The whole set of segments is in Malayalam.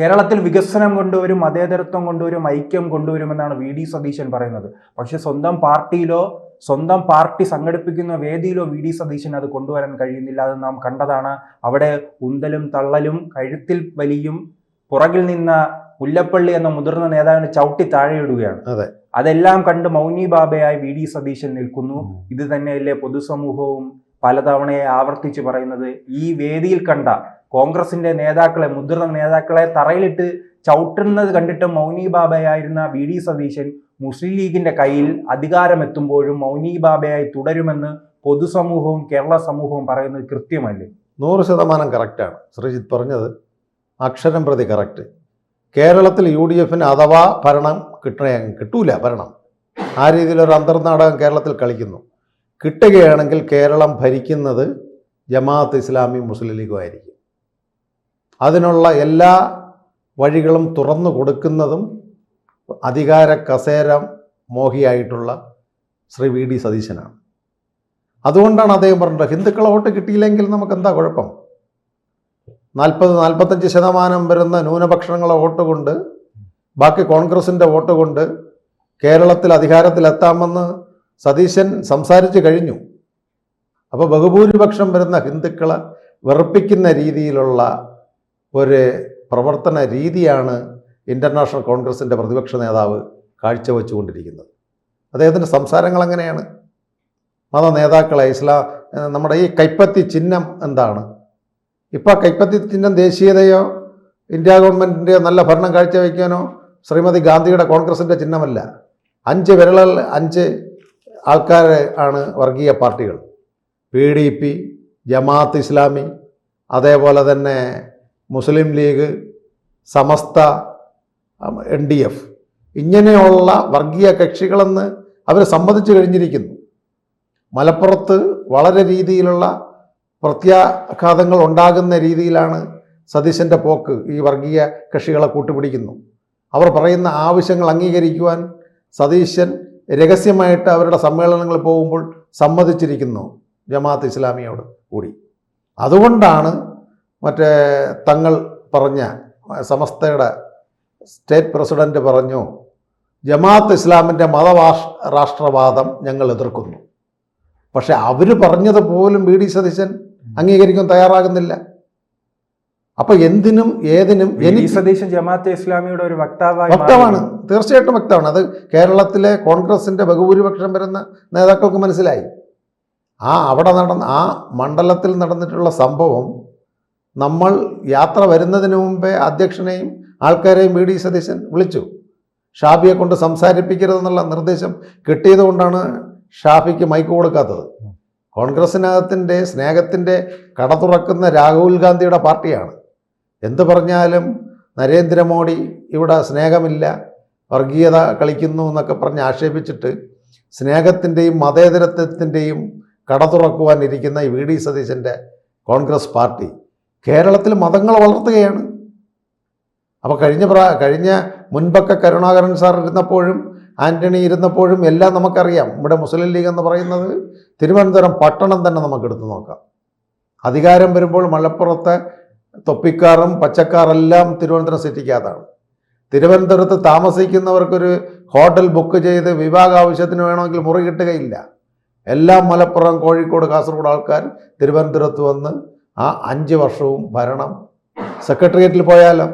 കേരളത്തിൽ വികസനം കൊണ്ടുവരും മതേതരത്വം കൊണ്ടുവരും ഐക്യം കൊണ്ടുവരുമെന്നാണ് വി. ഡി. സതീശൻ പറയുന്നത്. പക്ഷെ സ്വന്തം പാർട്ടിയിലോ സ്വന്തം പാർട്ടി സംഘടിപ്പിക്കുന്ന വേദിയിലോ വി. ഡി. സതീശൻ അത് കൊണ്ടുവരാൻ കഴിയുന്നില്ല. അത് നാം കണ്ടതാണ്. അവിടെ ഉന്തലും തള്ളലും കഴുത്തിൽ വലിയും പുറകിൽ നിന്ന മുല്ലപ്പള്ളി എന്ന മുതിർന്ന നേതാവിനെ ചവിട്ടി താഴെയിടുകയാണ്. അതെ. അതെല്ലാം കണ്ട് മൗനി ബാബയായി വി. ഡി. സതീശൻ നിൽക്കുന്നു. ഇത് തന്നെയല്ലേ പൊതുസമൂഹവും പലതവണയെ ആവർത്തിച്ച് പറയുന്നത്. ഈ വേദിയിൽ കണ്ട കോൺഗ്രസിന്റെ നേതാക്കളെ മുതിർന്ന നേതാക്കളെ തറയിലിട്ട് ചവിട്ടുന്നത് കണ്ടിട്ട് മൗനി ബാബയായിരുന്ന വി ഡി സതീശൻ മുസ്ലിം ലീഗിന്റെ കയ്യിൽ അധികാരമെത്തുമ്പോഴും മൗനി ബാബയായി തുടരുമെന്ന് പൊതുസമൂഹവും കേരള സമൂഹവും പറയുന്നത് കൃത്യമല്ലേ? നൂറ് ശതമാനം കറക്റ്റാണ് ശ്രീജിത്ത് പറഞ്ഞത് അക്ഷരം പ്രതി കറക്റ്റ് കേരളത്തിൽ യു ഡി എഫിന് അഥവാ ഭരണം കിട്ടണേ കിട്ടൂല ഭരണം. ആ രീതിയിലൊരു അന്തർനാടകം കേരളത്തിൽ കളിക്കുന്നു. കിട്ടുകയാണെങ്കിൽ കേരളം ഭരിക്കുന്നത് ജമാഅത്ത് ഇസ്ലാമി മുസ്ലിം ലീഗും ആയിരിക്കും അതിനുള്ള എല്ലാ വഴികളും തുറന്നു കൊടുക്കുന്നതും അധികാര കസേര മോഹിയായിട്ടുള്ള ശ്രീ വി ഡി സതീശനാണ്. അതുകൊണ്ടാണ് അദ്ദേഹം പറഞ്ഞത് ഹിന്ദുക്കളെ വോട്ട് കിട്ടിയില്ലെങ്കിൽ നമുക്ക് എന്താ കുഴപ്പം? നാൽപ്പത് നാൽപ്പത്തഞ്ച് ശതമാനം വരുന്ന ന്യൂനപക്ഷങ്ങളെ വോട്ട് കൊണ്ട് ബാക്കി കോൺഗ്രസിന്റെ വോട്ട് കൊണ്ട് കേരളത്തിൽ അധികാരത്തിലെത്താമെന്ന് സതീശൻ സംസാരിച്ചു കഴിഞ്ഞു. അപ്പോൾ ബഹുഭൂരിപക്ഷം വരുന്ന ഹിന്ദുക്കളെ വെറുപ്പിക്കുന്ന രീതിയിലുള്ള ഒരു പ്രവർത്തന രീതിയാണ് ഇന്റർനാഷണൽ കോൺഗ്രസിന്റെ പ്രതിപക്ഷ നേതാവ് കാഴ്ചവെച്ചുകൊണ്ടിരിക്കുന്നത്. അദ്ദേഹത്തിന്റെ സംസാരങ്ങൾ എങ്ങനെയാണ്? മത നേതാക്കളെ ഇസ്ലാം നമ്മുടെ ഈ കൈപ്പത്തി ചിഹ്നം എന്താണ്? ഇപ്പോൾ കൈപ്പത്തി ചിഹ്നം ദേശീയതയോ ഇന്ത്യ ഗവൺമെന്റിന്റെ നല്ല ഭരണം കാഴ്ചവെക്കാനോ ശ്രീമതി ഗാന്ധിയുടെ കോൺഗ്രസിന്റെ ചിഹ്നമല്ല. അഞ്ച് വിരളൽ അഞ്ച് ആൾക്കാർ ആണ് വർഗീയ പാർട്ടികൾ. P D P Jamaat Islami അതേപോലെ തന്നെ Muslim League Samastha N D F ഇങ്ങനെയുള്ള വർഗീയ കക്ഷികളെന്ന് അവർ സമ്മതിച്ചു കഴിഞ്ഞിരിക്കുന്നു. മലപ്പുറത്ത് വളരെ രീതിയിലുള്ള പ്രത്യാഘാതങ്ങൾ ഉണ്ടാകുന്ന രീതിയിലാണ് സതീശന്റെ പോക്ക് ഈ വർഗീയ കക്ഷികളെ കൂട്ടുപിടിക്കുന്നു. അവർ പറയുന്ന ആവശ്യങ്ങൾ അംഗീകരിക്കുവാൻ സതീശൻ രഹസ്യമായിട്ട് അവരുടെ സമ്മേളനങ്ങളിൽ പോകുമ്പോൾ സമ്മതിച്ചിരിക്കുന്നു ജമാഅത്ത് ഇസ്ലാമിയോട് കൂടി. അതുകൊണ്ടാണ് മറ്റേ തങ്ങൾ പറഞ്ഞ സമസ്തയുടെ സ്റ്റേറ്റ് പ്രസിഡന്റ് പറഞ്ഞു ജമാഅത്ത് ഇസ്ലാമിന്റെ മതവാഷ് രാഷ്ട്രവാദം ഞങ്ങൾ എതിർക്കുന്നു. പക്ഷെ അവർ പറഞ്ഞത് പോലും വി ഡി സതീശൻ അംഗീകരിക്കാൻ തയ്യാറാകുന്നില്ല. അപ്പൊ എന്തിനും ഏതിനും സതീശൻ ജമാഅത്തെ ഇസ്ലാമിയുടെ ഒരു വക്താവായി വക്താവാണ്. തീർച്ചയായിട്ടും വക്താവാണ്. അത് കേരളത്തിലെ കോൺഗ്രസിന്റെ ബഹുഭൂരിപക്ഷം വരുന്ന നേതാക്കൾക്ക് മനസ്സിലായി. ആ അവിടെ നടന്ന ആ മണ്ഡലത്തിൽ നടന്നിട്ടുള്ള സംഭവം നമ്മൾ യാത്ര വരുന്നതിന് മുമ്പേ അധ്യക്ഷനെയും ആൾക്കാരെയും വി ഡി സതീശൻ വിളിച്ചു. ഷാഫിയെ കൊണ്ട് സംസാരിപ്പിക്കരുതെന്നുള്ള നിർദ്ദേശം കിട്ടിയതുകൊണ്ടാണ് ഷാഫിക്ക് മൈക്ക് കൊടുക്കാത്തത്. കോൺഗ്രസിനകത്തിന്റെ സ്നേഹത്തിന്റെ കട തുറക്കുന്ന രാഹുൽ ഗാന്ധിയുടെ പാർട്ടിയാണ്. എന്ത് പറഞ്ഞാലും നരേന്ദ്രമോദി ഇവിടെ സ്നേഹമില്ല വർഗീയത കളിക്കുന്നു എന്നൊക്കെ പറഞ്ഞ് ആക്ഷേപിച്ചിട്ട് സ്നേഹത്തിന്റെയും മതേതരത്വത്തിന്റെയും കട തുറക്കുവാനിരിക്കുന്ന വി ഡി സതീശന്റെ കോൺഗ്രസ് പാർട്ടി കേരളത്തിൽ മതങ്ങൾ വളർത്തുകയാണ്. അപ്പോൾ കഴിഞ്ഞ പ്രാ കഴിഞ്ഞ മുൻപൊക്കെ കരുണാകരൻ സാർ ഇരുന്നപ്പോഴും ആന്റണി ഇരുന്നപ്പോഴും എല്ലാം നമുക്കറിയാം. ഇവിടെ മുസ്ലിം ലീഗ് എന്ന് പറയുന്നത് തിരുവനന്തപുരം പട്ടണം തന്നെ നമുക്ക് എടുത്തു നോക്കാം. അധികാരം വരുമ്പോൾ മലപ്പുറത്തെ തൊപ്പിക്കാറും പച്ചക്കാറെല്ലാം തിരുവനന്തപുരം സിറ്റിക്കകത്താണ്. തിരുവനന്തപുരത്ത് താമസിക്കുന്നവർക്കൊരു ഹോട്ടൽ ബുക്ക് ചെയ്ത് വിവാഹ ആവശ്യത്തിന് വേണമെങ്കിൽ മുറി കിട്ടുകയില്ല. എല്ലാം മലപ്പുറം കോഴിക്കോട് കാസർഗോഡ് ആൾക്കാർ തിരുവനന്തപുരത്ത് വന്ന് ആ അഞ്ച് വർഷവും ഭരണം സെക്രട്ടേറിയറ്റിൽ പോയാലോ?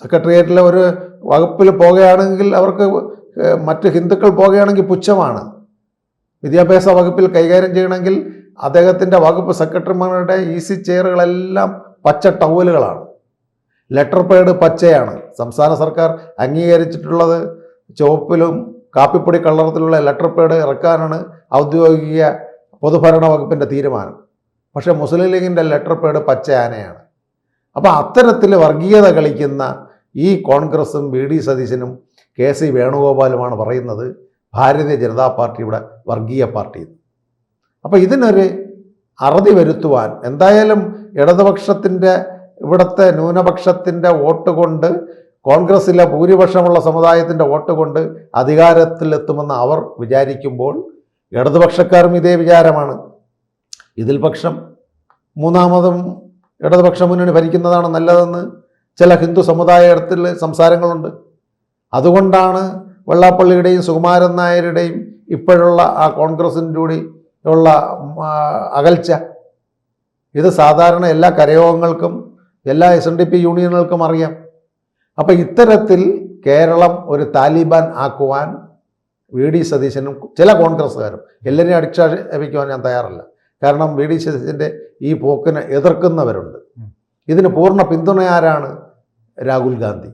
സെക്രട്ടേറിയറ്റിലെ ഒരു വകുപ്പിൽ പോകുകയാണെങ്കിൽ അവർക്ക് മറ്റ് ഹിന്ദുക്കൾ പോകുകയാണെങ്കിൽ പുച്ഛമാണ്. വിദ്യാഭ്യാസ വകുപ്പിൽ കൈകാര്യം ചെയ്യണമെങ്കിൽ അദ്ദേഹത്തിന്റെ വകുപ്പ് സെക്രട്ടറിമാരുടെ ഈസി ചെയറുകളെല്ലാം പച്ച ടവലുകളാണ് ലെറ്റർ പേഡ് പച്ചയാണ്. സംസ്ഥാന സർക്കാർ അംഗീകരിച്ചിട്ടുള്ളത് ചുവപ്പിലും കാപ്പിപ്പൊടി കളറത്തിലുള്ള ലെറ്റർ പേഡ് ഇറക്കാനാണ് ഔദ്യോഗിക പൊതുഭരണ വകുപ്പിന്റെ തീരുമാനം. പക്ഷേ മുസ്ലിം ലീഗിന്റെ ലെറ്റർ പേഡ് പച്ച ആനയാണ്. അപ്പോൾ അത്തരത്തിൽ വർഗീയത കളിക്കുന്ന ഈ കോൺഗ്രസും ബി ഡി സതീശനും കെ സി വേണുഗോപാലുമാണ് പറയുന്നത് ഭാരതീയ ജനതാ പാർട്ടിയുടെ വർഗീയ പാർട്ടി അപ്പോൾ ഇതിനൊരു അറുതി വരുത്തുവാൻ എന്തായാലും ഇടതുപക്ഷത്തിന്റെ ഇവിടുത്തെ ന്യൂനപക്ഷത്തിന്റെ വോട്ട് കൊണ്ട് കോൺഗ്രസ്സിലെ ഭൂരിപക്ഷമുള്ള സമുദായത്തിന്റെ വോട്ട് കൊണ്ട് അധികാരത്തിലെത്തുമെന്ന് അവർ വിചാരിക്കുമ്പോൾ ഇടതുപക്ഷക്കാരും ഇതേ വിചാരമാണ്. ഇതിൽ പക്ഷം മൂന്നാമതും ഇടതുപക്ഷ മുന്നണി ഭരിക്കുന്നതാണ് നല്ലതെന്ന് ചില ഹിന്ദു സമുദായത്തിൽ സംസാരങ്ങളുണ്ട്. അതുകൊണ്ടാണ് വെള്ളാപ്പള്ളിയുടെയും സുകുമാരൻ നായരുടെയും ഇപ്പോഴുള്ള ആ കോൺഗ്രസിന്റെ കൂടി ഉള്ള അകൽച്ച. ഇത് സാധാരണ എല്ലാ കരയോഗങ്ങൾക്കും എല്ലാ എസ് എൻ ഡി പി യൂണിയനുകൾക്കും അറിയാം. അപ്പോൾ ഇത്തരത്തിൽ കേരളം ഒരു താലിബാൻ ആക്കുവാൻ വി. ഡി. സതീശനും ചില കോൺഗ്രസ്സുകാരും എല്ലാവരെയും അടിച്ചാപിക്കുവാൻ ഞാൻ തയ്യാറല്ല. കാരണം വി ഡി സതീശന്റെ ഈ പോക്കിനെ എതിർക്കുന്നവരുണ്ട്. ഇതിന് പൂർണ പിന്തുണയാരാണ് രാഹുൽ ഗാന്ധി.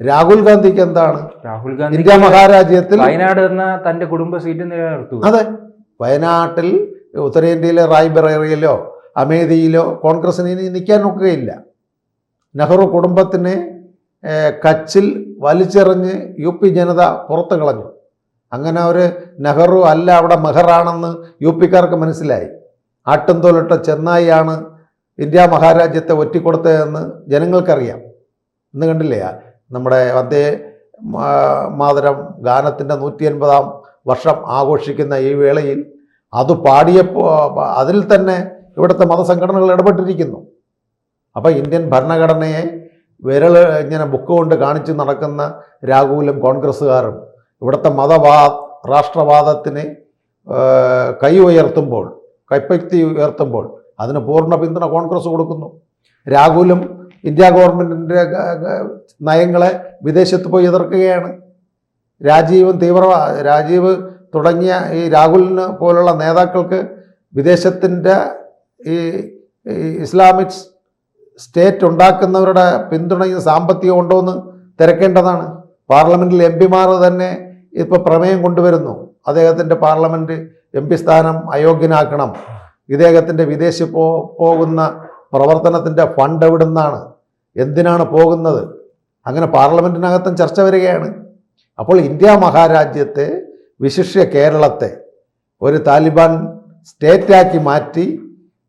രാഹുൽ ഗാന്ധിക്ക് എന്താണ്? രാഹുൽ ഗാന്ധി ഇന്ത്യ മഹാരാജ്യത്തിൽ വയനാട് എന്ന തന്റെ കുടുംബ സീറ്റ് നിലനിർത്തുക. അതെ. വയനാട്ടിൽ ഉത്തരേന്ത്യയിലെ റായ്ബറേറിയയിലോ അമേധിയിലോ കോൺഗ്രസിന് ഇനി നിൽക്കാൻ ഒക്കുകയില്ല. നെഹ്റു കുടുംബത്തിനെ കച്ചിൽ വലിച്ചെറിഞ്ഞ് യു പി ജനത പുറത്തു കളഞ്ഞു. അങ്ങനെ ഒരു നെഹ്റു അല്ല അവിടെ മെഹറാണെന്ന് യു പിക്കാർക്ക് മനസ്സിലായി. ആട്ടുംതോലിട്ട ചെന്നായിയാണ് ഇന്ത്യ മഹാരാജ്യത്തെ ഒറ്റിക്കൊടുത്തതെന്ന് ജനങ്ങൾക്കറിയാം. ഇന്ന് കണ്ടില്ലേ നമ്മുടെ വന്ദേ മാതരം ഗാനത്തിന്റെ നൂറ്റി എൺപതാം വർഷം ആഘോഷിക്കുന്ന ഈ വേളയിൽ അത് പാടിയപ്പോൾ അതിൽ തന്നെ ഇവിടുത്തെ മതസംഘടനകൾ ഇടപെട്ടിരിക്കുന്നു. അപ്പോൾ ഇന്ത്യൻ ഭരണഘടനയെ വിരൽ ഇങ്ങനെ ബുക്ക് കൊണ്ട് കാണിച്ച് നടക്കുന്ന രാഹുലും കോൺഗ്രസ്സുകാരും ഇവിടുത്തെ മതവാ രാഷ്ട്രവാദത്തിന് കൈ ഉയർത്തുമ്പോൾ കൈപ്പത്തി ഉയർത്തുമ്പോൾ അതിന് പൂർണ പിന്തുണ കോൺഗ്രസ് കൊടുക്കുന്നു. രാഹുലും ഇന്ത്യ ഗവൺമെന്റിന്റെ നയങ്ങളെ വിദേശത്ത് പോയി എതിർക്കുകയാണ്. രാജീവും തീവ്രവാ രാജീവ് തുടങ്ങിയ ഈ രാഹുലിന് പോലുള്ള നേതാക്കൾക്ക് വിദേശത്തിന്റെ ഈ ഇസ്ലാമിക് സ്റ്റേറ്റ് ഉണ്ടാക്കുന്നവരുടെ പിന്തുണയും സാമ്പത്തികം ഉണ്ടോ എന്ന് തിരക്കേണ്ടതാണ്. പാർലമെന്റിൽ എം പിമാർ തന്നെ ഇപ്പോൾ പ്രമേയം കൊണ്ടുവരുന്നു. അദ്ദേഹത്തിന്റെ പാർലമെന്റ് എം പി സ്ഥാനം അയോഗ്യനാക്കണം. ഇദ്ദേഹത്തിന്റെ വിദേശ പോ പോകുന്ന പ്രവർത്തനത്തിന്റെ ഫണ്ട് എവിടെ നിന്നാണ് എന്തിനാണ് പോകുന്നത്? അങ്ങനെ പാർലമെന്റിനകത്തും ചർച്ച വരികയാണ്. അപ്പോൾ ഇന്ത്യ മഹാരാജ്യത്തെ വിശിഷ്യ കേരളത്തെ ഒരു താലിബാൻ സ്റ്റേറ്റാക്കി മാറ്റി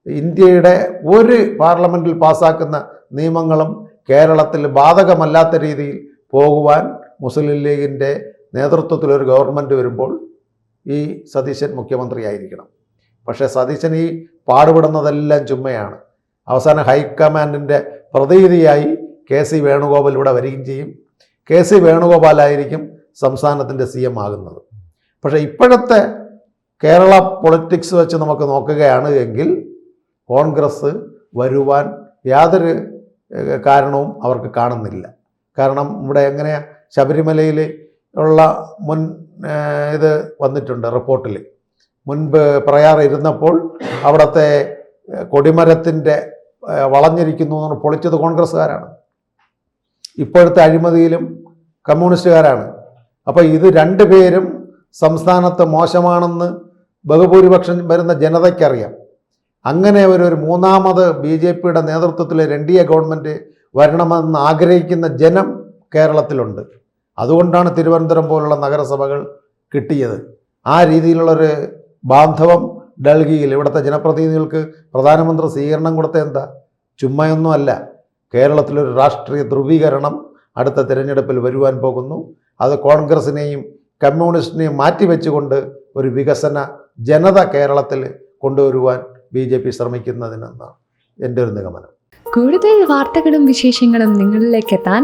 ഇന്ത്യയുടെ ഒരു പാർലമെന്റിൽ പാസ്സാക്കുന്ന നിയമങ്ങളും കേരളത്തിൽ ബാധകമല്ലാത്ത രീതിയിൽ പോകുവാൻ മുസ്ലിം ലീഗിന്റെ നേതൃത്വത്തിലൊരു ഗവൺമെന്റ് വരുമ്പോൾ ഈ സതീശൻ മുഖ്യമന്ത്രിയായിരിക്കണം. പക്ഷേ സതീശൻ ഈ പാടുപെടുന്നതെല്ലാം ചുമ്മയാണ് അവസാനം ഹൈക്കമാൻഡിന്റെ പ്രതിനിധിയായി കെ സി വേണുഗോപാൽ ഇവിടെ വരികയും ചെയ്യും. കെ സി വേണുഗോപാലായിരിക്കും സംസ്ഥാനത്തിന്റെ സി എം ആകുന്നത്. പക്ഷേ ഇപ്പോഴത്തെ കേരള പൊളിറ്റിക്സ് വെച്ച് നമുക്ക് നോക്കുകയാണ് എങ്കിൽ കോൺഗ്രസ് വരുവാൻ യാതൊരു കാരണവും അവർക്ക് കാണുന്നില്ല. കാരണം ഇവിടെ എങ്ങനെയാണ് ശബരിമലയിൽ ഉള്ള മുൻ ഇത് വന്നിട്ടുണ്ട് റിപ്പോർട്ടിൽ. മുൻപ് പ്രയാർ ഇരുന്നപ്പോൾ അവിടുത്തെ കൊടിമരത്തിന്റെ വളഞ്ഞിരിക്കുന്നു എന്ന് പൊളിച്ചത് കോൺഗ്രസ്സുകാരാണ്. ഇപ്പോഴത്തെ അഴിമതിയിലും കമ്മ്യൂണിസ്റ്റുകാരാണ്. അപ്പോൾ ഇത് രണ്ടുപേരും സംസ്ഥാനത്ത് മോശമാണെന്ന് ബഹുഭൂരിപക്ഷം വരുന്ന ജനതയ്ക്കറിയാം. അങ്ങനെ ഒരു ഒരു മൂന്നാമത് ബി ജെ പിയുടെ നേതൃത്വത്തിൽ എൻ ഡി എ ഗവൺമെന്റ് വരണമെന്ന് ആഗ്രഹിക്കുന്ന ജനം കേരളത്തിലുണ്ട്. അതുകൊണ്ടാണ് തിരുവനന്തപുരം പോലുള്ള നഗരസഭകൾ കിട്ടിയത്. ആ രീതിയിലുള്ളൊരു ബാന്ധവം ഡൽഹിയിൽ ഇവിടുത്തെ ജനപ്രതിനിധികൾക്ക് പ്രധാനമന്ത്രി സ്വീകരണം കൊടുത്ത എന്താ? ചുമ്മയൊന്നും അല്ല. കേരളത്തിലൊരു രാഷ്ട്രീയ ധ്രുവീകരണം അടുത്ത തിരഞ്ഞെടുപ്പിൽ വരുവാൻ പോകുന്നു. അത് കോൺഗ്രസിനെയും കമ്മ്യൂണിസ്റ്റിനെയും മാറ്റിവെച്ചുകൊണ്ട് ഒരു വികസന ജനത കേരളത്തിൽ കൊണ്ടുവരുവാൻ ബി ജെ പി ശ്രമിക്കുന്നതിനെന്നാണ് എന്റെ ഒരു നിഗമനം. കൂടുതൽ വാർത്തകളും വിശേഷങ്ങളും നിങ്ങളിലേക്ക് എത്താൻ